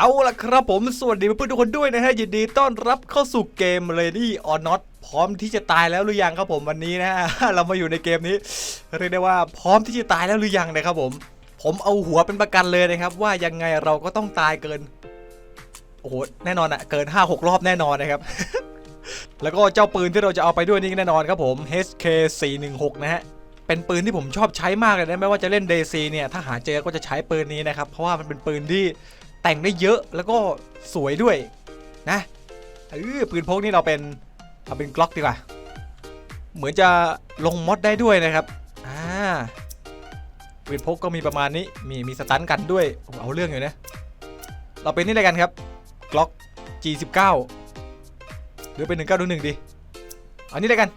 เอาละครับผมสวัสดีเพื่อนทุกคนด้วยนะฮะยินดีต้อนรับเข้าสู่เกม Ready or Not พร้อมที่จะตายแล้วหรือยังครับผมวันนี้นะฮะเรามาอยู่ในเกมนี้เรียกได้ว่าพร้อมที่จะตายแล้วหรือยังนะครับผม ผมเอาหัวเป็นประกันเลยนะครับ ว่ายังไงเราก็ต้องตายเกินโอ้โหแน่นอนอะเกิน 5-6 รอบแน่นอนนะครับ แล้วก็เจ้าปืนที่เราจะเอาไปด้วยนี่แน่นอนครับผม HK 416นะฮะเป็นปืนที่ผมชอบใช้มากเลยนะไม่ว่าจะเล่น DC เนี่ยถ้าหาเจอก็จะใช้ปืนนี้นะครับเพราะว่ามันเป็นปืนที่ แต่งได้เยอะแล้วก็สวยด้วยนะเออปืนพกนี่เราเป็นเอาเป็นกล็อกดีกว่า เหมือนจะลงมอดได้ด้วยนะครับอ่าปืนพกก็มีประมาณนี้มีมีสตันกันด้วยเอาเรื่องอยู่นะเราเป็นนี่เลยกันครับกล็อก G19 หรือเป็น1911ดีอานี่เลยกัน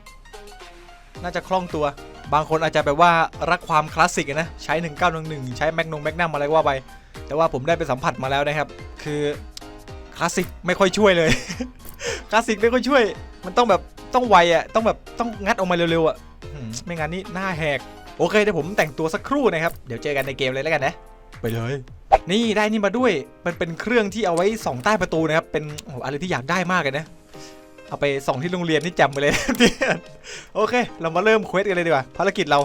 น่าจะคล่องตัวบางคนอาจจะแบบว่ารักความคลาสสิกนะ ใช้ 1911 ใช้แมกนงแมกนัมอะไรว่าไป แต่ว่าผมได้ไปสัมผัสมาแล้วนะครับ คือคลาสสิกไม่ค่อยช่วยเลย คลาสสิกไม่ค่อยช่วย มันต้องแบบต้องไวอะต้องแบบต้องงัดออกมาเร็วๆอะหืมไม่งั้นนี่หน้าแหก โอเคเดี๋ยวผมแต่งตัวสักครู่นะครับ เดี๋ยวเจอกันในเกมเลยแล้วกันนะ ไปเลย นี่ได้นี่มาด้วย มันเป็นเครื่องที่เอาไว้ส่องใต้ประตูนะครับ เป็นโอ้โหอะไรที่อยากได้มากเลยนะ เอาไปส่องที่โรงเรียนนี่จำไปเลย โอเค เรามาเริ่มเควสกันเลยดีกว่า ภารกิจเรา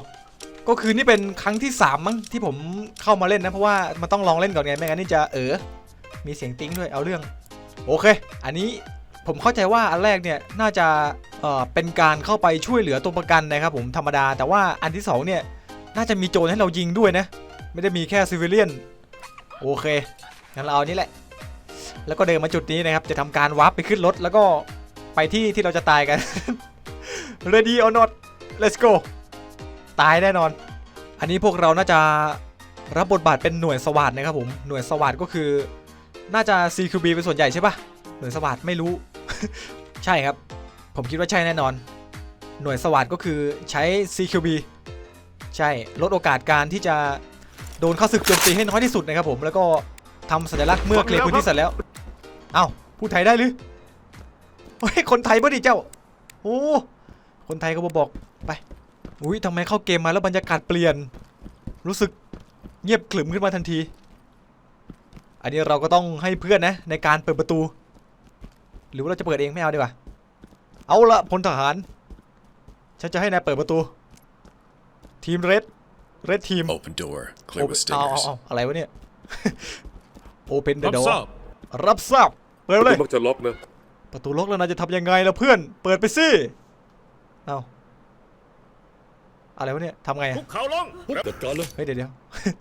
ก็คือนี่เป็นครั้งที่3มั้งที่ผมเข้ามาเล่นนะ เพราะว่ามันต้องลองเล่นก่อนไงไม่งั้นนี่จะเออมีเสียงติ้งด้วยเอาเรื่อง โอเค อันนี้ผมเข้าใจว่าอันแรกเนี่ยน่าจะเอ่อเป็นการเข้าไปช่วยเหลือตัวประกันนะครับผมธรรมดา แต่ว่าอันที่2เนี่ยน่าจะมีโจรให้เรายิงด้วยนะ ไม่ได้มีแค่ซิวิเลียนโอเคงั้นเราเอานี่แหละ แล้วก็เดินมาจุดนี้นะครับ จะทำการวาร์ปไปขึ้นรถแล้วก็ไปที่ที่เราจะตายกัน Ready or not let's go ตายแน่นอน อันนี้พวกเราน่าจะรับบทบาทเป็นหน่วยสวัสดนะครับผมหน่วยสวัสดก็คือน่าจะ CQB เป็นส่วนใหญ่ใช่ปะหน่วยสวัสดไม่รู้ ใช่ครับ ผมคิดว่าใช่แน่นอน หน่วยสวัสดก็คือใช้ CQB ใช่ลดโอกาสการที่จะโดนเข้าศึกโจมตีให้น้อยที่สุดนะครับผมแล้วก็ทำสัญลักษณ์เมื่อเคลียร์พื้นที่เสร็จแล้วเอ้าพูดไทยได้หรือเฮ้ยคนไทยป่ะดิเจ้าโอ้คนไทยก็มาบอกไป อุ้ยทำไมเข้าเกมมาแล้วบรรยากาศเปลี่ยน รู้สึกเงียบขรึมขึ้นมาทันที อันนี้เราก็ต้องให้เพื่อนนะในการเปิดประตู หรือว่าเราจะเปิดเองไม่เอาดีกว่า เอาละพลทหาร ฉันจะให้นายเปิดประตู ทีมเรดเรดทีม Open door. Clear with เอาเอา stingers. เอาอะไรวะเนี่ย Open the รับ door ทราบรับทราบเปิดเลย มักจะล็อกนะ ประตูล็อกแล้วนายจะทำยังไงล่ะเพื่อน เปิดไปสิ เอา อะไรวะเนี่ยทำไงอะคุกเข่าลงจัดการเลยเฮ้ยเดี๋ยวเดี๋ยว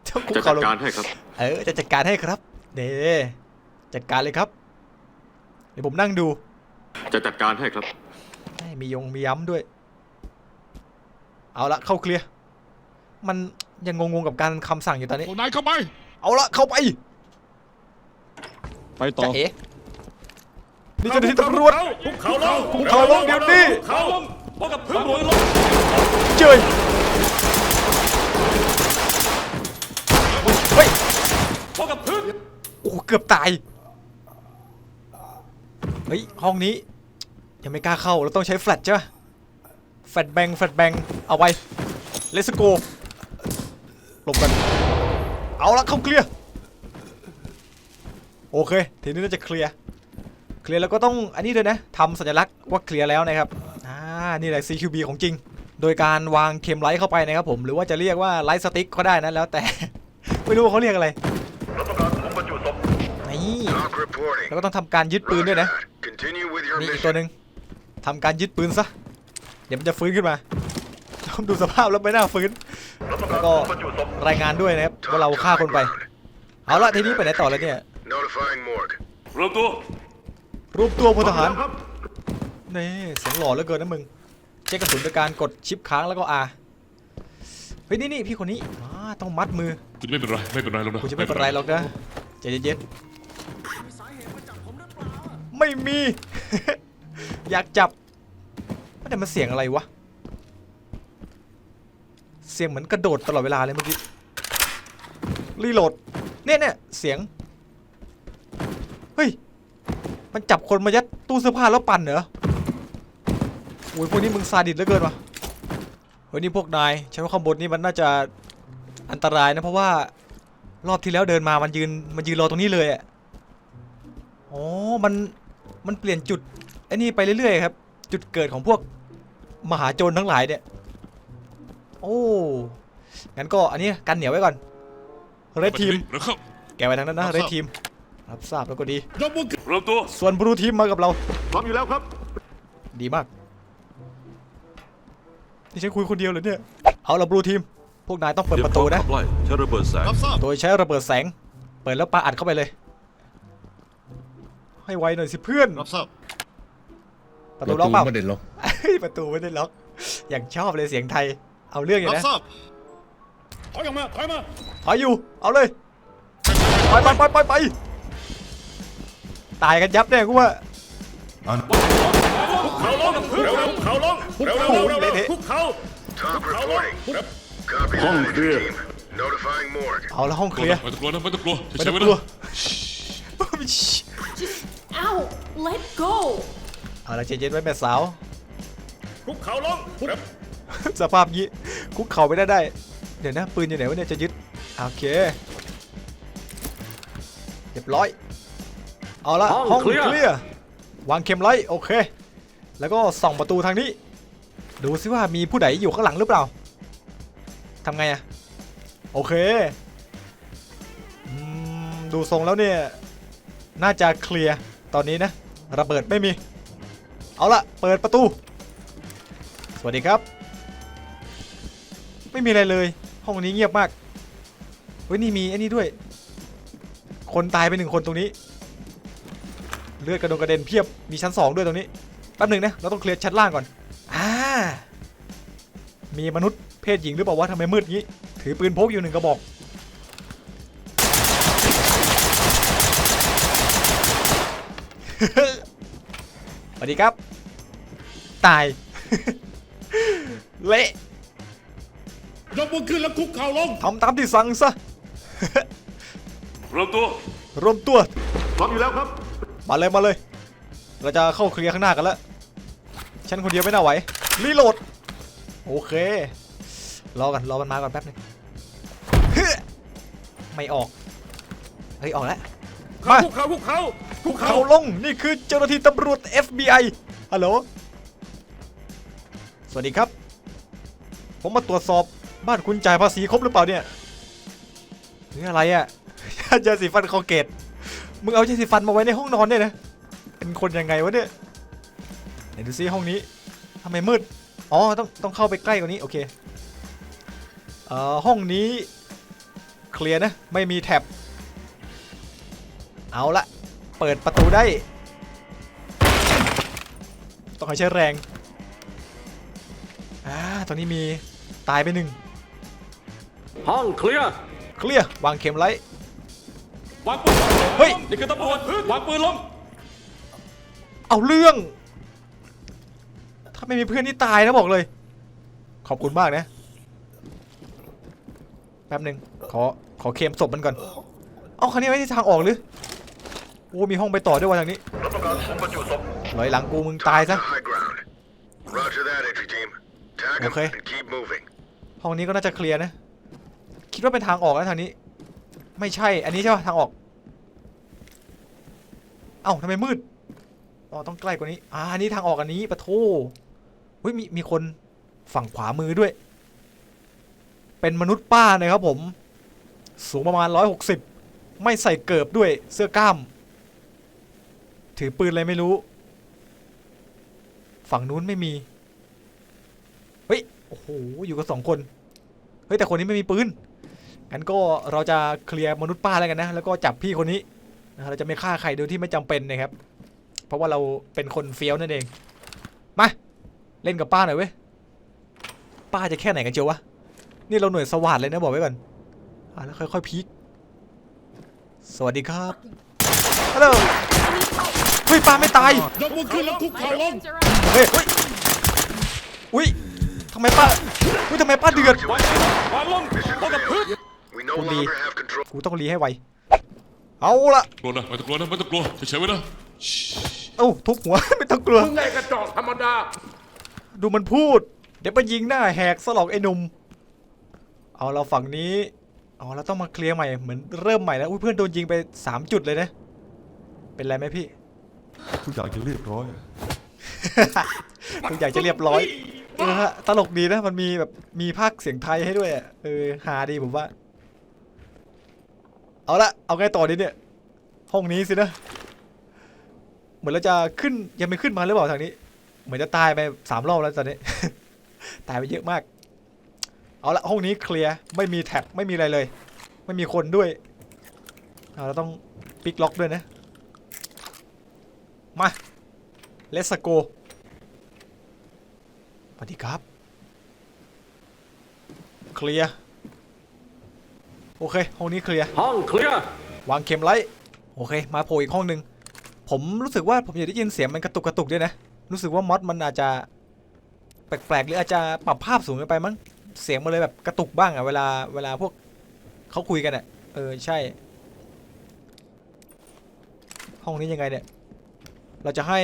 เจ้าคุกจะเขาจัดลงการให้ครับ เออจะจัดการให้ครับเด้จัดการเลยครับ เดี๋ยวผมนั่งดูจะจัดการให้ครับ เอ้ยมียงมีย้ำด้วย เอาละเข้าเคลียร์มันยังงงๆกับการคำสั่งอยู่ตอนนี้ พวกนายเข้าไป เอาละเข้าไปไปต่อ จะเอ๋นี่เจ้าหน้าที่ตำรวจคุกเข่าลงคุกเข่าลงเดี๋ยวนี้คุกเข่าลง พบกับพื้นลงลงเจยเฮ้ยพบกับพื้นโอ้เกือบตาย เฮ้ย ห้องนี้ ยังไม่กล้าเข้าเราต้องใช้แฟลชใช่ไหมแฟลชแบงแฟลชแบงเอาไปเลสโกหลบกัน เอาละเข้าเคลียร์ โอเค ทีนี้เราจะเคลียร์ เคลียร์แล้วก็ต้องอันนี้ด้วยนะทำสัญลักษณ์ว่าเคลียร์แล้วนะครับ นี่แหละ CQB ของจริง โดยการวางเข็มไลท์เข้าไปนะครับผม หรือว่าจะเรียกว่าไลท์สติ๊กก็ได้นะแล้วแต่ ไม่รู้ว่าเขาเรียกอะไรนี่ Talk reporting. แล้วก็ต้องทำการยึดปืนด้วยนะ Continue with your นี่อีก mission. ตัวหนึ่งทำการยึดปืนซะ เดี๋ยวมันจะฟื้นขึ้นมาต้องดูสภาพแล้วไม่น่าฟื้น แล้วก็รายงานด้วยนะครับว่าเราฆ่าคนไป เอาละทีนี้ไปไหนต่อแล้วเนี่ย Notifying morgue. รวมตัวรูปตัวพลทหารนี่เสียงหล่อเหลือเกินนะมึง เช็คกระสุนโดยการกดชิปค้างแล้วก็ R เฮ้ยนี่นี่พี่คนนี้อ่าต้องมัดมือคุณไม่เป็นไรไม่เป็นไรแล้วนะกูจะไม่เป็นไรหรอกนะใจเย็นๆไม่มี อยากจับไม่แต่มันเสียงอะไรวะ เสียงเหมือนกระโดดตลอดเวลาเลยเมื่อกี้รีโหลดเนี่ยเนี่ยเสียงเฮ้ยมันจับคนมายัดตู้เสื้อผ้าแล้วปั่นเหรอโอ้ยพวกนี้มึงซาดิสเหลือเกินวะเฮ้ยนี่พวกนายฉันว่าข้างบนนี่มันน่าจะอันตรายนะเพราะว่ารอบที่แล้วเดินมามันยืนมันยืนรอตรงนี้เลยอะอ๋อมันมันเปลี่ยนจุดไอ้นี่ไปเรื่อยๆครับ จุดเกิดของพวกมหาโจรทั้งหลายเนี่ย โอ้งั้นก็อันนี้กันเหนียวไว้ก่อนเรดทีมแล้วเข้าแกไปทางนั้นนะรับเรทดราบทีมรับทราบแล้วก็ดียกมือขึ้นเริ่มตัวส่วนบลูทีมมากับเราพร้อมอยู่แล้วครับ ดีมาก นี่ฉันคุยคนเดียวเหรอเนี่ย เอาละบลูทีม พวกนายต้องเปิดประตูนะ ขับไล่ใช้ระเบิดแสงรับทราบโดยใช้ระเบิดแสง เปิดแล้วปาอัดเข้าไปเลย ให้ไวหน่อยสิเพื่อน รับทราบประตูล็อกเปล่า ไม่ได้ล็อก เฮ้ยประตูไม่ได้ล็อก อย่างชอบเลยเสียงไทย เอาเรื่องอยู่รับนะ ทราบถอยออกมาถอยมาถอยอยู่ เอาเลย ไปไปไปไปไปตายกันยับแน่กูว่า เขาลงเร็วๆเขาลงเร็วๆเร็วๆเพุกเขา Top reporting. Copy that, entry team. Notifying morgue. เอาแล้วห้องเคลียร์ไม่ต้องกลัวนะไม่ต้องกลัวไม่ใช้ต้องไว้กลัวนะ Just, ow, let go. เอาละเย็นไว้แม่สาวคุกเขาลงเร็วสภาพงี้คุกเข่าไม่ได้ได้ เดี๋ยวนะปืนอยู่ไหนวะเนี่ยจะยึดโอเคเรียบร้อย เอาละห้องเคลียร์วางเข็มไรโอเค แล้วก็ส่องประตูทางนี้ ดูซิว่ามีผู้ใดอยู่ข้างหลังหรือเปล่าทำไงอะโอเคอดูทรงแล้วเนี่ย น่าจะเคลียร์ตอนนี้นะ ระเบิดไม่มี เอาละเปิดประตู สวัสดีครับ ไม่มีอะไรเลย ห้องนี้เงียบมากเฮ้ยนี่มีไอ้นี่ด้วย คนตายไปหนึ่งคนตรงนี้ เลือดกระดงกระเด็นเพียบมีชั้นสองด้วยตรงนี้ แป๊บหนึ่งนะเราต้องเคลียร์ชั้นล่างก่อนอ่ามีมนุษย์เพศหญิงหรือเปล่าวะทำไมมืดงี้ ถือปืนพกอยู่หนึ่งกระบอกสวัสดีครับ ตาย เละยกมือขึ้นแล้วคุกเขาลงทำตามที่สั่งซะเริ่มตัวรวมตัวพร้อมอยู่แล้วครับ มาเลยมาเลย เราจะเข้าเคลียร์ข้างหน้ากันแล้วฉันคนเดียวไม่น่าไหวรีโหลดโอเครอกันรอมันมาก่อนแป๊บนึงเฮ้ยไม่ออกเฮ้ยออกแล้วมาคุกเขาคุกเขาคุกเขาเขาลงนี่คือเจ้าหน้าที่ตำรวจ FBI ฮัลโหลสวัสดีครับ ผมมาตรวจสอบบ้านคุณจ่ายภาษีครบหรือเปล่าเนี่ยหรืออะไรอะ่ะยาสีฟันคอลเกตมึงเอายาสีฟันมาไว้ในห้องนอนเนี่ยนะ เป็นคนยังไงวะเนี่ยไหนดูซิห้องนี้ทำไมมืด อ๋อ ต้องต้องเข้าไปใกล้กว่านี้ โอเคเอ่อห้องนี้เคลียร์นะ ไม่มีแท็บ เอาละเปิดประตูได้ ต้องให้ใช้แรง อ่า ตอนนี้มีตายไปหนึ่ง ห้องเคลียร์เคลียร์ วางเข็มไลท์วางปืนเฮ้ย นี่คือตำรวจวางปืนลง เอาเรื่อง ถ้าไม่มีเพื่อนนี่ตายนะบอกเลย ขอบคุณมากนะ แป๊บหนึ่งขอ ขอเคลมศพมันก่อน เอาคันนี้ไว้ที่ทางออกหรือ โอ้ มีห้องไปต่อด้วยวะทางนี้ลอยหลังกูมึงตายซะ To high ground. Roger that, entry team. Tag 'em Okay. and keep moving. ห้องนี้ก็น่าจะเคลียร์นะ คิดว่าเป็นทางออกนะทางนี้ ไม่ใช่ อันนี้ใช่ป่ะทางออก เอ้าทำไมมืด อ๋อต้องใกล้กว่านี้ อ่านนี้ทางออกอันนี้ปะโทเฮ้ยมีมีคนฝั่งขวามือด้วย เป็นมนุษย์ป้านะครับผม สูงประมาณ 160 ไม่ใส่เกิบด้วยเสื้อกล้าม ถือปืนอะไรไม่รู้ ฝั่งนู้นไม่มี เฮ้ย โอ้โห อยู่กันสองคน เฮ้ย แต่คนนี้ไม่มีปืน งั้นก็เราจะเคลียร์มนุษย์ป้าแล้วกันนะ แล้วก็จับพี่คนนี้นะเราจะไม่ฆ่าใครโดยที่ไม่จำเป็นนะครับ เพราะว่าเราเป็นคนเฟี้ยวนั่นเอง มา เล่นกับป้าหน่อยเว้ย ป้าจะแค่ไหนกันเจียววะ นี่เราหน่วยสวัสดเลยนะบอกไว้ก่อน อะแล้วค่อยๆพีคสวัสดีครับ ฮัลโหล เฮ้ยป้าไม่ตาย ยกมือขึ้นแล้วคุกเขาลง Hands are up. เฮ้ยเฮ้ยอุ้ยทำไมป้าอุ้ยทำไมป้าเดือด วางวางลงพบกับพื้น We no Only- longer have control. กูต้องรีให้ไว เอาละกลัวนะไม่ต้องกลัวนะไม่ต้องกลัวเฉยๆไว้นะ เอ้าทุบหัว ไม่ต้องกลัว มึงไงกระจอกธรรมดา ดูมันพูด เดี๋ยวไปยิงหน้าแหกสลอกไอ้หนุ่ม เอาเราฝั่งนี้ อ๋อเราต้องมาเคลียร์ใหม่เหมือนเริ่มใหม่แล้วอุ้ยเพื่อนโดนยิงไป 3 จุดเลยนะ เป็นไรไหมพี่ ทุกอย่างจะเรียบร้อย ทุกอย่างจะเรียบร้อย เออฮะตลกดีนะมันมีแบบมีภาคเสียงไทยให้ด้วยอะเออฮาดีผมว่า เอาละเอาไงต่อดีเนี่ย ห้องนี้สินะเห มือนเราจะขึ้นยังไม่ขึ้นมาหรือเปล่าทางนี้ เหมือนจะตายไปสามรอบแล้วตอนนี้ ตายไปเยอะมาก เอาละห้องนี้เคลียร์ไม่มีแท็บไม่มีอะไรเลย ไม่มีคนด้วยเอาเราต้องปิกล็อกด้วยนะ มา let's go สวัสดีครับ เคลียร์โอเคห้องนี้เคลียร์ห้องเคลียร์วางเข็มไลท์โอเค มาโผล่อีกห้องหนึ่ง ผมรู้สึกว่าผมอยากได้ยินเสียงมันกระตุกกระตุกด้วยนะ รู้สึกว่ามอดมันอาจจะแปลกๆ หรืออาจจะปรับภาพสูงเกินไปมั้ง เสียงมันเลยแบบกระตุกบ้างอะเวลาเวลาพวกเขาคุยกันอะเออใช่ ห้องนี้ยังไงเนี่ย เราจะให้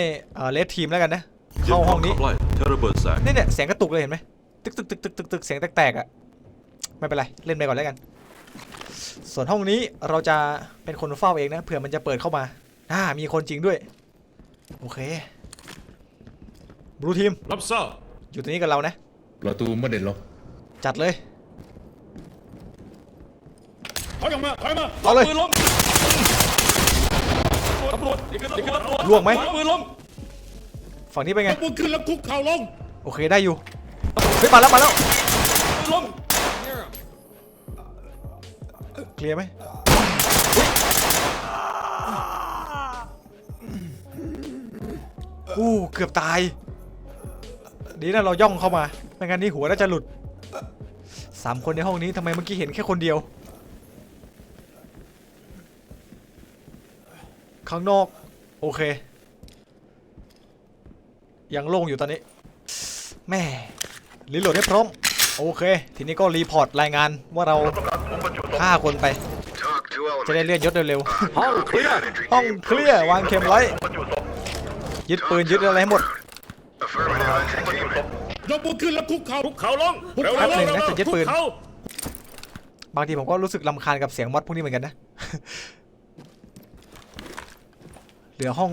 เลดทีมแล้วกันนะ เข้าห้องนี้ขับไล่เทระเบิดแสงเนี่ยเนี่ยเสียงกระตุกเลยเห็นไหมตึกตึกตึกตึกตึกตึกเสียงแตกๆอะไม่เป็นไรเล่นไปก่อนแล้วกัน ส่วนห้องนี้เราจะเป็นคนเฝ้าเองนะเผื่อมันจะเปิดเข้ามา อ่ามีคนจริงด้วย โอเคบลูทีมรับทราบอยู่ตรงนี้กับเรานะ ประตูไม่ได้ล็อกจัดเลย ถอยออกมาถอยมาเอาเลยปืนลงตำรวจนี่คือนี่คือตำรวจล่วงไหมวางปืนลงฝั่งนี้เป็นไงพวกขึ้นแล้วคุกเข่าลงโอเคได้อยู่เฮ้ยมาแล้วมาแล้วปืนลงเคลียร์ไหม อู้เกือบตาย ดีนะเราย่องเข้ามา ไม่งั้นนี่หัวน่าจะหลุดสามคนในห้องนี้ทำไมเมื่อกี้เห็นแค่คนเดียว ข้างนอก โอเค ยังโล่งอยู่ตอนนี้ แม่รีโหลดให้พร้อม โอเค ทีนี้ก็รีพอร์ตรายงานว่าเราฆ่าคนไป จะได้เลื่อนยศเร็วห้องเคลียร์ๆห้องเคลียร์ วางเข็มไว้ ยึดปืนยึดอะไรให้หมด Affirmative entry team. ยกพวกขึ้นแล้วคุกเข่าคุกเข่าลงคุกเข่าแป๊บหนึ่งนะจะยึดปืนคุกเข่าบางทีผมก็รู้สึกลำคาญกับเสียงมอดพวกนี้เหมือนกันนะ เหลือห้อง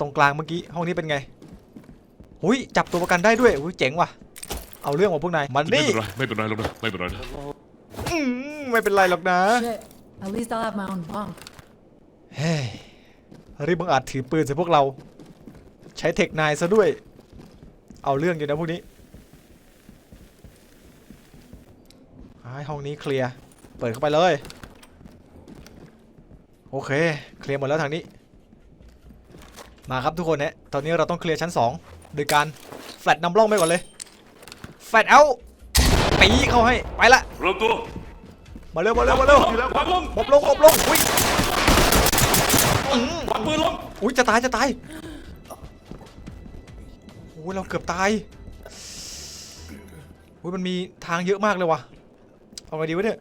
ตรงกลางเมื่อกี้ห้องนี้เป็นไงหุยจับตัวประกันได้ด้วยอุ้ยเจ๋งว่ะ เอาเรื่องของพวกนายมันไม่นี่เป็นไรไม่เป็นไรหรอกนะไม่เป็นไรนะอืมไม่เป็นไรหรอกนะ Shit. At least I'll have my own bunk. เฮ้ยรีบบังอาจถือปืนใส่พวกเรา ใช้เทคนายซะด้วย เอาเรื่องอยู่นะพวกนี้ให้ห้องนี้เคลียร์ เปิดเข้าไปเลย โอเค เคลียร์หมดแล้วทางนี้ มาครับทุกคนนะตอนนี้เราต้องเคลียร์ชั้น 2 โดยการแฟลตนำร่องไปก่อนเลย แฟลตเอาปีเข้าให้ ไปละเริ่มตัวมาเร็วมาเร็วมาเร็ววางลงหมบลงหมบลงอุ้ยอื้อวางปืนลงอุ้ยจะตายจะตายโอ้ยเราเกือบตายอุ้ยมันมีทางเยอะมากเลยว่ะ เอาไงดีวะเนี่ย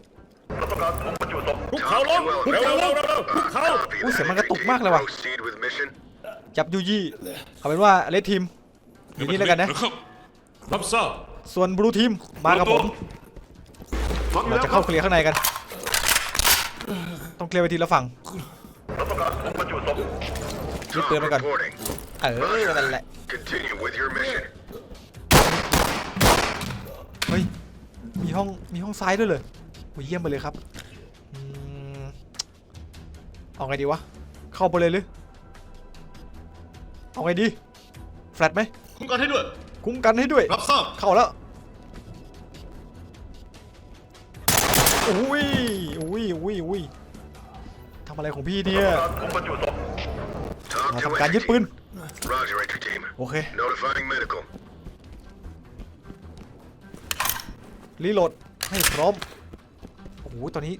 คุกเข่าลงคุกเข่าลงเร็วๆคุกเข่าอุ้ยเสียงมันกระตุกมากเลยว่ะ Proceed with mission. จับยูยี่เอาเป็นว่าเลดทีมอยู่นี่แล้วกันนะเดี๋ยครับรับทราบส่วนบลูทีมมากับผมฟังอยู่เราแล้วจะครัเข้าบเคลียร์ข้างในกัน ต้องเคลียร์ไปทีละฝั่ง ยึด Talk ปืนไปก่อน reporting. เออนั่นแหละ Continue with your mission. เฮ้ย มีห้อง มีห้องซ้ายด้วยเลยโอ้ยเยี่ยมไปเลยครับอืมเอาไงดีวะ เข้าไปเลยหรือ เอาไงดี แฟลตไหม คุ้มกันให้ด้วย คุ้มกันให้ด้วย รับทราบ เข้าแล้ว อุ้ยอุ้ยอุ้ยอุ้ยทำอะไรของพี่เนี่ย Talk มา to ทำการยึ entry ดปืน team. Roger, entry team. โอเค Notifying medical. รีโหลดให้พร้อม โอ้โห ตอนนี้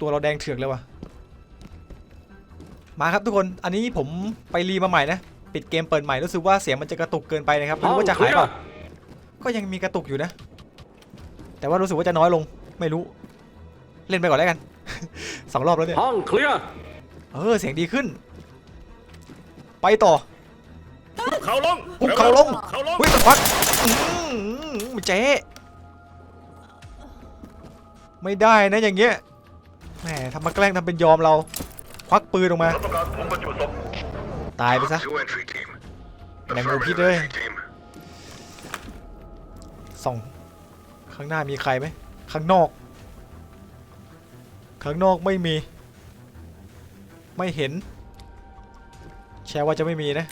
ตัวเราแดงเถือกเลยว่ะ มาครับทุกคน อันนี้ผมไปรีมาใหม่นะ ปิดเกมเปิดใหม่รู้สึกว่าเสียงมันจะกระตุกเกินไปนะครับ ไม่ห้องรู้ว่าจะเคลีหายยเปล่าร์ก็ยังมีกระตุกอยู่นะ แต่ว่ารู้สึกว่าจะน้อยลง ไม่รู้ เล่นไปก่อนแล้วกัน สองรอบแล้วเนี่ย ห้องเคลียร์ เออ เสียงดีขึ้น ไปต่อคุกเข่าลงคุกเข่าลงเข่าลงเฮ้ยสักพักอื้อหือเจ๊ไม่ได้นะอย่างเงี้ยแหมทำมาแกล้งทำเป็นยอมเรา ควักปืนออกมาต้องการผมบรรจุศพตายไปซะ To entry team. Mày ngủ Affirmative kia đây. entry team. ส่อง ข้างหน้ามีใครไหม ข้างนอก ข้างนอกไม่มี ไม่เห็น แชร์ว่าจะไม่มีนะ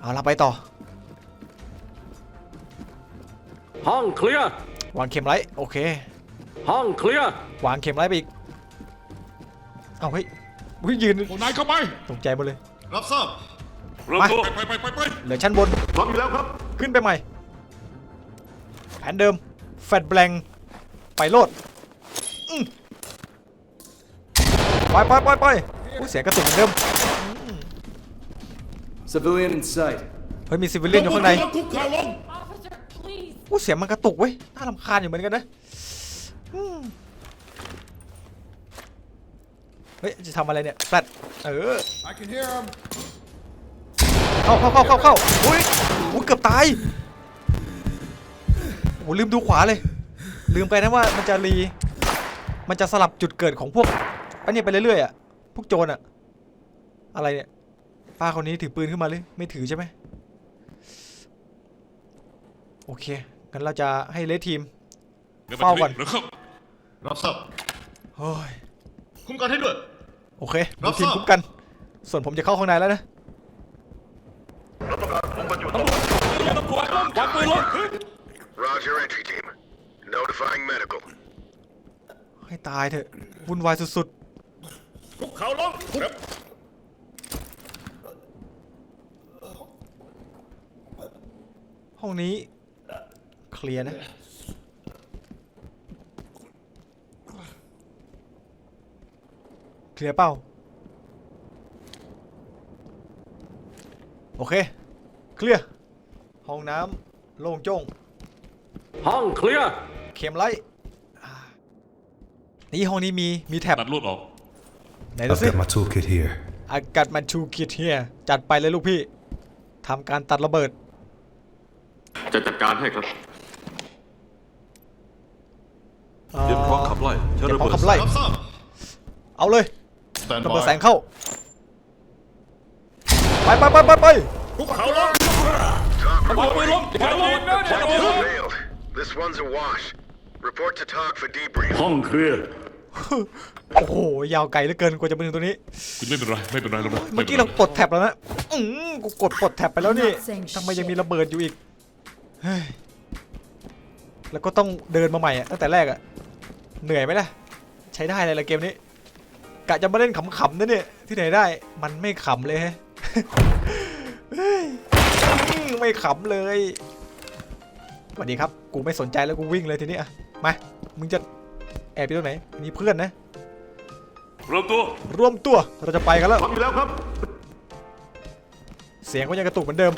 เอาละไปต่อ ห้องเคลียร์วางเข็มไลท์โอเค ห้องเคลียร์วางเข็มไลท์ไปอีก เอาเฮ้ยอุ๊ยยืนพวกนายเข้าไป ตกใจหมดเลย รับทราบ รวมมาตัวไปไปไปไปเหลือชั้นบน พร้อมอยู่แล้วครับ ขึ้นไปใหม่ แผนเดิม แฟดแบงไปโลดอื้อไปไปไปไปอุ๊ยเสียงกระตุกเหมือนเดิม Civilian in sight. เฮ้ยมีซิวิเลียนอยู่ข้างในแล้วคุกเข่าลง Officer, please. อู้เสียงมันกระตุกเว้ย น่ารำคาญอยู่เหมือนกันนะอืมเฮ้ย จะทำอะไรเนี่ยแฟดเออ I can hear him เข้าเข้าเข้าเข้าเข้าอุ้ยอุ้ยเกือบตายโอ้ลืมดูขวาเลย ลืมไปนะว่ามันจะรี มันจะสลับจุดเกิดของพวก อันนี้ไปเรื่อยๆอะ พวกโจรอะ อะไรเนี่ย ป้าคนนี้ถือปืนขึ้นมาเลยไม่ถือใช่ไหมโอเคงั้นเราจะให้เลสทีม เฝ้าก่อนแล้วครับรับทราบเฮ้ยคุ้มกันให้ด้วย โอเครัดูบทีมทราบคุ้มกัน ส่วนผมจะเข้าข้างในแล้วนะเราต้องการผมบรรจุศพ Roger, entry team. Notifying medical. ให้ตายเถอะวุ่นวายสุดคุกเข่าลงครับ ๆ ห้องนี้ เคลียร์นะ เคลียร์เป้าโอเค เคลียร์ ห้องน้ำโล่งโจ้งห้องเคลียร์เข็มไล่อ่านี่ห้องนี้มี มีแท็บตัดลวดออก ไหนดูสิ my toolkit here อากัดมันชูคิดเฮียจัดไปเลยลูกพี่ทำการตัดระเบิด จะจัดการให้ครับเอ่อเตรียมพร้อมขับไล่ใช้เตรียมระพร้อเบิมดขับไล่ รับทราบ เอาเลยสแตนระบาเบิดยแสงเข้า ไปไปไปไปไปคุกเข่าลง Talk reporting. Failed. This one's a wash. Report to talk for debrief. ห้องเคลียร์โอ้โห ยาวไกลเหลือเกินกว่าจะมาถึงตัวนี้ คุณไม่เป็นไร ไม่เป็นไรหรอกนะเมื่อกี้เราปลดแท็บแล้วนะ อืมกูกดปลดแท็บไปแล้วนี่ Not saying ทำไมยังมีระเบิดอยู่อีกเฮ้ย แล้วก็ต้องเดินมาใหม่อะตั้งแต่แรกอะเหนื่อยไหมล่ะ ใช้ได้เลยละเกมนี้กะจะมาเล่นขำๆนะเนี่ยที่ไหนได้มันไม่ขำเลยฮะเฮ้ยอืมไม่ขำเลยสวัสดีครับ กูไม่สนใจแล้วกูวิ่งเลยทีนี้อะมา มึงจะแอบอยู่ตรงไหน มีเพื่อนนะ รวมตัว รวมตัว เราจะไปกันแล้วพร้อมอยู่แล้วครับ เสียงก็ยังกระตุกเหมือนเดิม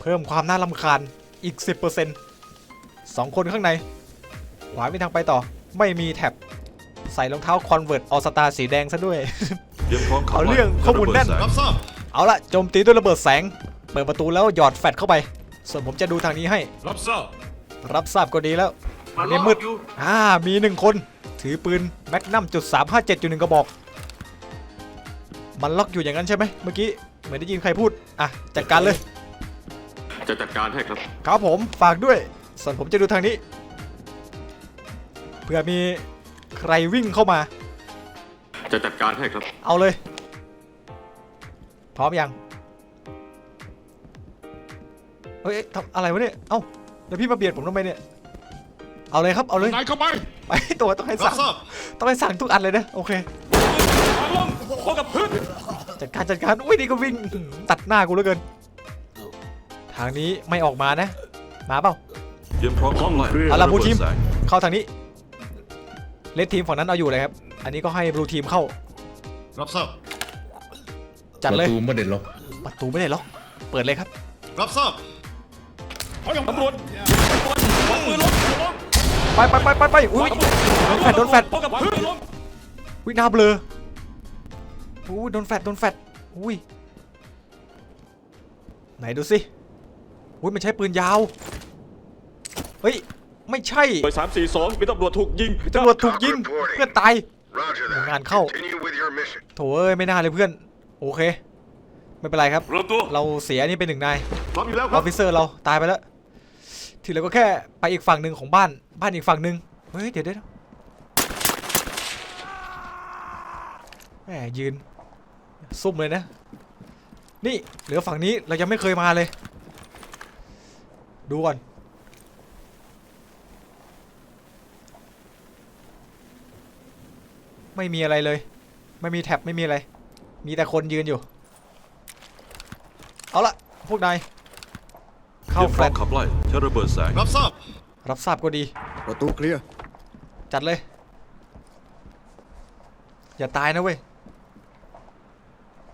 เพิ่มความน่ารำคาญ อีก 10%สองคนข้างใน ขวามีทางไปต่อ ไม่มีแท็บ ใส่รองเท้าคอนเวิร์ตออสตาสีแดงซะด้วย เตรียมพร้อมขับเอาไล่เรื่องข้อมูลแน่นใช้ระรัเบิดบทราบเอาละโจมตีด้วยระเบิดแสง เปิดประตูแล้วหยอดแฟลชเข้าไป ส่วนผมจะดูทางนี้ให้ รับทราบรับทราบก็ดีแล้วอันนี้มืด อ่า มีหนึ่งคน ถือปืนแมกนัมจุดสามห้าเจ็ดอยู่หนึ่งกระบอก มันล็อกอยู่อย่างนั้นใช่ไหมเมื่อกี้ เหมือนได้ยินใครพูด อะ จัดการเลย จะจัดการให้ครับ ครับผมฝากด้วย ส่วนผมจะดูทางนี้เผื่อมีใครวิ่งเข้ามา จะจัดการให้ครับ เอาเลย พร้อมยัง เฮ้ยทำอะไรวะเนี่ย เอ้า แล้วพี่มาเบียดผมทำไมเนี่ย เอาเลยครับ เอาเลย นายเข้าไปไปตัวต้องให้รับสั่ง ทราบต้องให้สั่งทุกอันเลยนะ โอเคจัดการจัดการ อุ้ยนี่ก็วิ่งอื้อหือตัดหน้ากูเหลือเกินทางนี้ไม่ออกมานะ มาเปล่า เตรียมพร้อมขับไล่เอาละใช้ระบูเบิดทีมแสงเข้าทางนี้เลดทีมฝั่งนั้นเอาอยู่เลยครับ อันนี้ก็ให้บลูทีมเข้ารับทราบจัดเลยประตูไม่ได้ล็อกประตูไม่ได้ล็อกเปิดเลยครับ รับทราบตำรวจไปไปไปไปไปอุ้ยโดนแฟดโดนแฟดอุ้ยหน้าเบลออุ้ยโดนแฟดโดนแฟดอุ้ยไหนดูสิ อุ้ยมันใช้ปืนยาว เฮ้ย ไม่ใช่ไปสามสี่สองมีตำรวจถูกยิงตำรวจถูกยิงเพื่อนตาย Roger that. Ngàn khẩu. Continue with your our mission. โถเอ้ยไม่น่าเลยเพื่อน โอเค ไม่เป็นไรครับเริ่มตัวเราเสียนี่เป็นหนึ่งนาย พร้อมอยู่แล้วอครัอบฟฟิเซอร์เราตายไปแล้ว ที่เหลือก็แค่ไปอีกฝั่งหนึ่งของบ้าน บ้านอีกฝั่งหนึ่งเฮ้ย เดี๋ยวเดี๋ยวแหมยืน ซุ่มเลยนะ นี่เหลือฝั่งนี้เรายังไม่เคยมาเลย ดูก่อน ไม่มีอะไรเลย ไม่มีแท็บไม่มีอะไร มีแต่คนยืนอยู่ เอาละพวกนายเข้าเตรียมแฟพร้ลอมตขับไล่ใช้ระเบิดแสง รับทราบ รับทราบก็ดี ประตูเคลียร์ จัดเลย อย่าตายนะเว้ย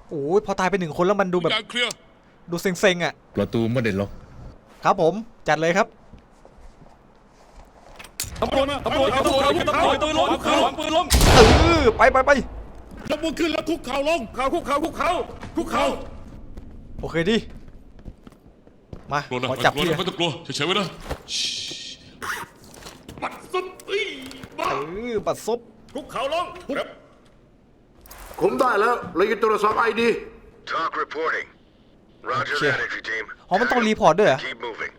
โอ้ยพอตายไปหนึ่งคนแล้วมันดูแบบ การเคลียร์ ดูเซ็งๆอะ ประตูไม่ได้ล็อก ครับผมจัดเลยครับ ตำรวจตำรวจตำรวจตำรวจปืนล้มคุกเข่าวางปืนล้มเออไปไปไปยกมือขึ้นแล้วคุกเข่าลงเข่าคุกเข่าคุกเข่าคุกเข่าโอเคดีมากลัวนะขอไม่จับกลัวพี่นะไม่ต้องกลัวเฉยๆไว้นะปัดสุดอีบ้าเออปัดซบคุกเข่าลงครับคุมได้แล้วเราจะตรวจสอบไอดี Talk reporting. Roger Okay. that, entry team. อ๋อมันต้องรีพอร์ตด้วยเหรอ Keep moving.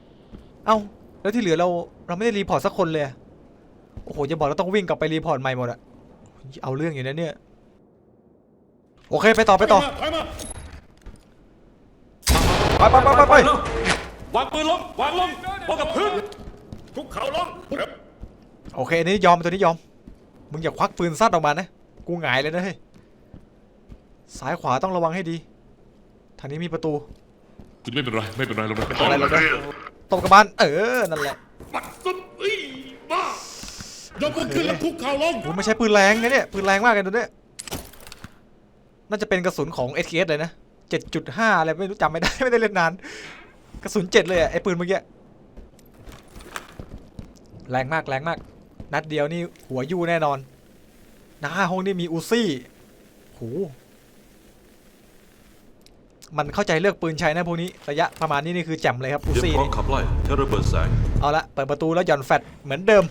เอ้าแล้วที่เหลือเราเราไม่ได้รีพอร์ตสักคนเลยอะโอ้โหจะบอกเราต้องวิ่งกลับไปรีพอร์ตใหม่หมดอะเอาเรื่องอยู่นะเนี่ยโอเคไปต่อไปต่อถอยมาไปไปไปไปไปวางปืนล้มวางล้มวางกับพื้นคุกเข่าลงครับโอเคอันนี้ยอมตัวนี้ยอมมึงอย่าควักปืนซัดออกมานะกูหงายเลยนะเฮ้ยซ้ายขวาต้องระวังให้ดี ทางนี้มีประตูคุณไม่เป็นไรไม่เป็นไรเราไม่เป็นอะไรไรเราจะตบกระบาลเออนั่นแหละปัดสุดอีบ้ายกมือขึ้นแล้วคุกเข่าลงโอ้ไม่ใช่ปืนแรงนะเนี่ยปืนแรงมากเลยตัวเนี้ยน่าจะเป็นกระสุนของ SKS เลยนะ 7.5 อะไรไม่รู้จำไม่ได้ไม่ได้เล่นนาน กระสุน 7 เลยอะไอ้ปืนเมื่อกี้แรงมากแรงมาก นัดเดียวนี่หัวยู่แน่นอนหน้าห้องนี่มีอูซี่โห มันเข้าใจเลือกปืนใช้นะพวกนี้ระยะประมาณนี้นี่คือแจ่มเลยครับอูเตรียมซี่พร้อมนี่ขับไล่ใช้ระเบิดแสงเอาละเปิดประตูแล้วหย่อนแฟตเหมือนเดิม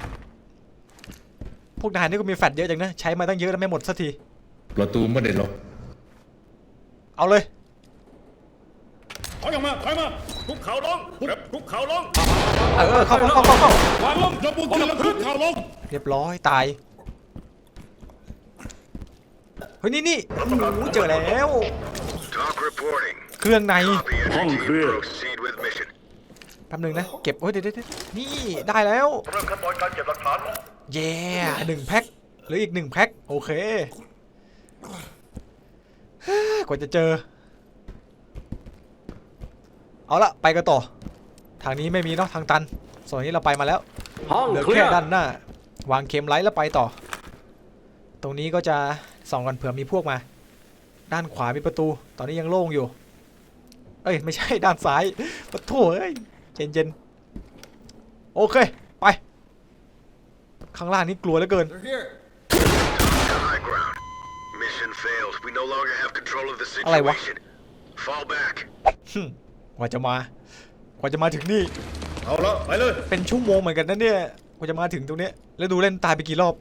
พวกนายนี่ก็มีแฟตเยอะจังนะใช้มาตั้งเยอะแล้วไม่หมดสักทีประตูไม่ได้ล็อกเอาเลย ถอยออกมาถอยมาคุกเข่าลงครับคุกเข่าลงเออเข้าเข้าเข้าเข้าเข้าวางลงยกมือขึ้นแล้วคุกเข่าลงเรียบร้อยตายเฮ้ยนี่นี่โอ้โหเจอแล้ว Talk reporting. เครื่องใน Copy, entry team. Proceed with mission. แป๊บหนึงนะ เก็บโอ้ยเดี๋ยวเดี๋ยวเดี๋ยวนี่ได้แล้วเริ่มขั้นตอนการเก็บหลักฐานเย้หนึ่งแพ็คหรืออีกหนึ่งแพ็คโอเคเฮ้ยกว่าจะเจอ เอาละไปกันต่อ ทางนี้ไม่มีเนาะทางตัน ส่วนนี้เราไปมาแล้วห้องเหลือเคลีแค่ยร์ด้านหน้า วางเข็มไลท์แล้วไปต่อ ตรงนี้ก็จะส่องกันเผื่อมีพวกมา ด้านขวามีประตู ตอนนี้ยังโล่งอยู่ เอ้ย ไม่ใช่ด้านซ้าย ประตูเอ้ยเย็นๆโอเค ไป ข้างล่างนี่กลัวเหลือเกิน High ground. Mission failed. We no longer have control of the อะไรวะ situation. Fall back. หึ่มกว่าจะมา กว่าจะมาถึงนี่ เอาละไปเลย เป็นชั่วโมงเหมือนกันนะเนี่ย กว่าจะมาถึงตรงเนี้ยแล้วดูเล่นตายไปกี่รอบ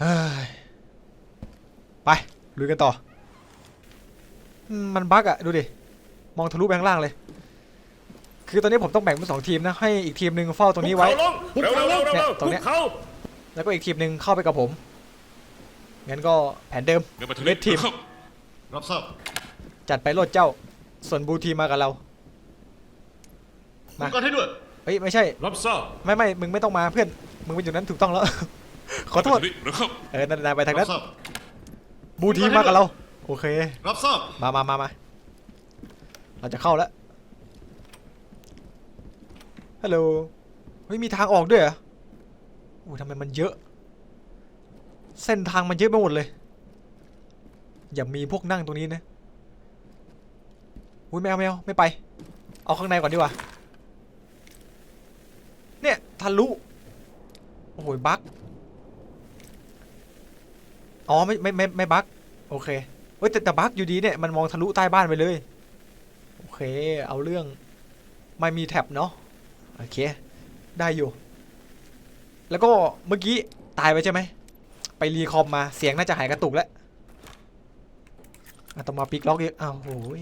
เฮ้ยไป ลุยกันต่ออืมมันบั๊กอะดูดิ มองทะลุไปข้างล่างเลย คือตอนนี้ผมต้องแบ่งเป็นสองทีมนะ ให้อีกทีมหนึ่งเฝ้าตรงนี้ไว้คุกเข่าลงเร็วเร็วเร็วเนี่ยเร็วตรงคุเนี้กยเข่าแล้วก็อีกทีมหนึ่งเข้าไปกับผม งั้นก็แผนเดิมเดี๋ยวมาทางเลนี้ดทีมครับรับทราบจัดไปโลดเจ้า ส่วนบูทีมมากับเราคุมการให้ด้วย เฮ้ยไม่ใช่ รับทราบไม่ไม่มึงไม่ต้องมาเพื่อน มึงไปอยู่นั้นถูกต้องแล้ว ขอโทษไปทางนี้นะครับเออนั่นนายไปทางรันั้บน ทราบ บูทีมมากับเรา โอเค รับทราบมามามามาเราจะเข้าแล้ว ฮัลโหล เฮ้ย มีทางออกด้วยเหรอโอ้ยทำไมมันเยอะ เส้นทางมันเยอะไปหมดเลย อย่ามีพวกนั่งตรงนี้นะ อุ้ยไม่เอาไม่เอาไม่ไป เอาข้างในก่อนดีกว่า เนี่ยทะลุ โอ้โหบั๊ก อ๋อไม่ไม่ไม่ไม่บั๊กโอเคเฮ้ยแต่แต่บั๊กอยู่ดีเนี่ยมันมองทะลุใต้บ้านไปเลย โอเค เอาเรื่องไม่มีแท็บเนาะโอเค ได้อยู่ แล้วก็เมื่อกี้ตายไปใช่ไหม ไปรีคอมมาเสียงน่าจะหายกระตุกแล้วอะต้องมาปิกล็อกอีกอ้าวโหย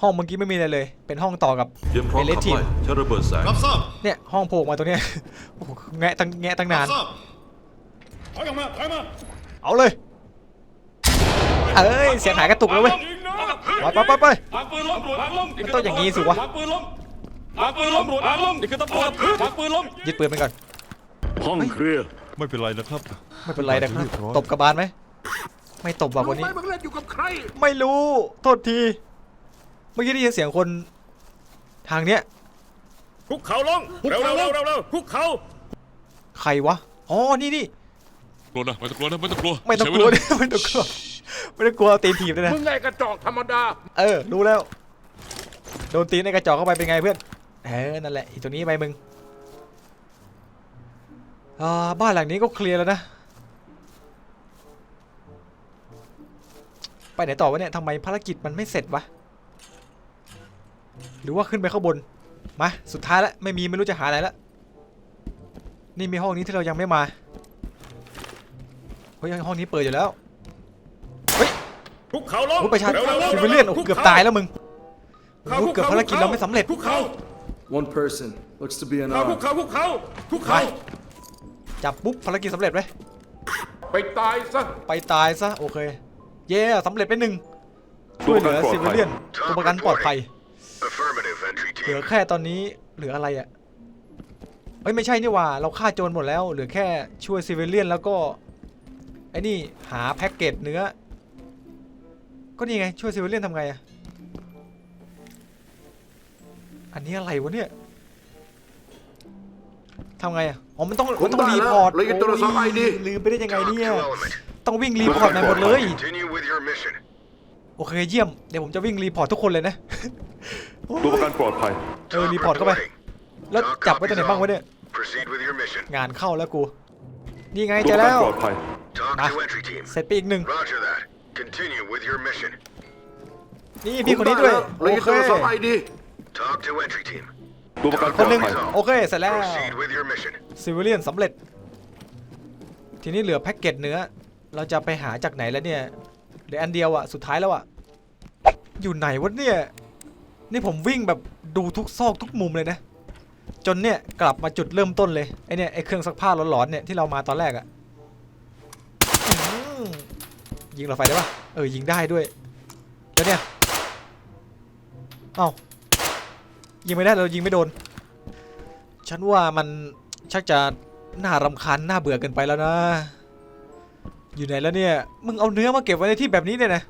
ห้องเมื่อกี้ไม่มีอะไรเลย เป็นห้องต่อกับเตรียมพร้อมเป็นเลขับทีมไล่ใช้ระเบิดแสงรับทราบเนี่ยห้องโผล่ออกมาตรงเนี้ยโอ้โหแงะตั้งแงะตั้งรันาบนทราบถอยออกมาถอยมาเอาเลย เอ้ยเสียงหายกระตุกแล้วเว้ยไปไปไปไปวางปืนล้มตรวจวางล้มมันต้องอย่างนี้สิวะวางปืนล้มวางปืนล้มตรวจวางล้มนี่คือตำรวจวางปืนล้มยึดปืนไปก่อนห้องเคลียร์ไม่เป็นไรนะครับ ไม่เป็นไรนะครับตบกระบาลไหมไม่ตบว่ะคนนี้ไม่มึงเล่นอยู่กับใคร ไม่รู้โทษทีเมื่อกี้ได้ยินเสียงคนทางเนี้ยคุกเข่าลงเร็วเร็วเร็วเร็วเร็วคุกเข่าใครวะอ๋อนี่นี่กลัวนะไม่ต้องกลัวนะไม่ต้องกลัวไม่ต้องใช้กลัวเาดิไม่ต้องกลัว ไม่ต้องกลัวตีนถีบเลยนะ มึงไงกระจอกธรรมดา เออ รู้แล้ว โดนตีนในกระจอกเข้าไปเป็นไงเพื่อน เออ นั่นแหละอีกตรงนี้ไปมึง อ่า บ้านหลังนี้ก็เคลียร์แล้วนะ ไปไหนต่อวะเนี่ยทำไมภารกิจมันไม่เสร็จวะ หรือว่าขึ้นไปข้างบน มา สุดท้ายแล้วไม่มีไม่รู้จะหาไหนแล้ว นี่มีห้องนี้ที่เรายังไม่มา เฮ้ยห้องนี้เปิดอยู่แล้ว คุกเข่าลงโอ้ยประชาชนร็วร็วร็วซิวิเลียนโอ้โหคุเกือบข่ตายแล้วมึงเข้าโอ้โหคุกเกือบเข่าภารกิจเราไม่สำเร็จ คุกเข่า One person looks to be an เข้าคุก arm. เข่าคุกเข่าคุกไปเข่าจับปุ๊บภารกิจสำเร็จไหมไปตายซะไปตายซะโอเค เย่สำเร็จไปหนึ่งช่วยเหลือซิวิเลียนตัวประกันปลอดภัย Affirmative, entry เหลือ team. แค่ตอนนี้เหลืออะไรอะเอ้ยไม่ใช่นี่หว่า เราฆ่าโจรหมดแล้ว เหลือแค่ช่วยซิวิเลียนแล้วก็ไอ้นี่หาแพ็กเกจเนื้อ ก็นี่ไง ช่วยซิวิเลียนทำไงอะอันนี้อะไรวะเนี่ยทำไงอะอ๋อมันต้องผมมันต้องได้รีแล้วพอร์ตเราจะตรวจสอบโอ้ย ID ลืมไปได้ยังไง Talk เนี่ย to element. ต้องวิ่งรีพอร์ตในหมดเลย Continue with your mission. โอเคเยี่ยม เดี๋ยวผมจะวิ่งรีพอร์ตทุกคนเลยนะตัวประกันปลอดภัยเออ Talk รีพอร์ตเข้าไป reporting. แล้วจับไว้ตรงไหนบ้างวะเนี่ย Proceed with your mission. งานเข้าแล้วกู นี่ไงเจอแล้ว Talk Ah. to entry team. เสร็จไปอีกหนึ่ง Roger that. Continue with your mission. นี่พี่คนนี้ด้วยเราโอจะเคตรวจสอบไอดี Talk to entry team. ตัวประกันคนหนึ่งปลอดภัยโอเคเสร็จแล้ว Proceed with your mission. ซิวิเลียนสำเร็จ ทีนี้เหลือแพ็กเกจเนื้อ เราจะไปหาจากไหนแล้วเนี่ยเหลืออันเดียวอะสุดท้ายแล้วอะอยู่ไหนวะเนี่ย นี่ผมวิ่งแบบดูทุกซอกทุกมุมเลยนะ จนเนี่ยกลับมาจุดเริ่มต้นเลยไอเนี่ยไอเครื่องซักผ้าร้อนๆเนี่ยที่เรามาตอนแรกอะอื้อหือ ยิงหลอดไฟได้ปะเออยิงได้ด้วยแล้วเนี่ยเอ้ายิงไม่ได้เรายิงไม่โดน ฉันว่ามันชักจะน่ารำคาญน่าเบื่อเกินไปแล้วนะ อยู่ไหนแล้วเนี่ย มึงเอาเนื้อมาเก็บไว้ในที่แบบนี้เนี่ยนะ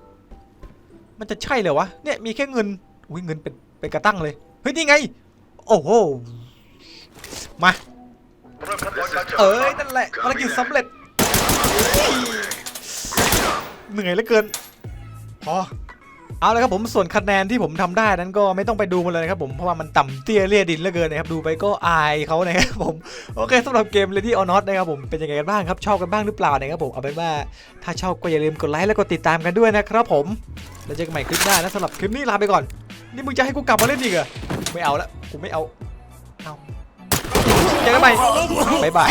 มันจะใช่เหรอวะ เนี่ยมีแค่เงิน อุ้ยเงินเป็นเป็นกระตั้งเลย เฮ้ยนี่ไง โอ้โห มา เอ้ยนั่นแหละภารกิจสำเร็จ เหนื่อยเหลือเกินพอเอาละครับผมส่วนคะแนนที่ผมทำได้นั้นก็ไม่ต้องไปดูมันเลยนะครับผมเพราะว่ามันต่ำเตี้ยเลี่ยดินเหลือเกินนะครับดูไปก็อายเขานะครับผมโอเคสำหรับเกม Lady or Not นะครับผมเป็นยังไงกันบ้างครับชอบกันบ้างหรือเปล่านะครับผมเอาเป็นว่าถ้าชอบก็อย่าลืมกดไลค์แล้วก็ติดตามกันด้วยนะครับผมแล้วเจอกันใหม่คลิปหน้านะสำหรับคลิปนี้ลาไปก่อน นี่มึงจะให้กูกลับมาเล่นอีกเหรอไม่เอาละกูไม่เอาเอาเจอกันใหม่บ๊ายบาย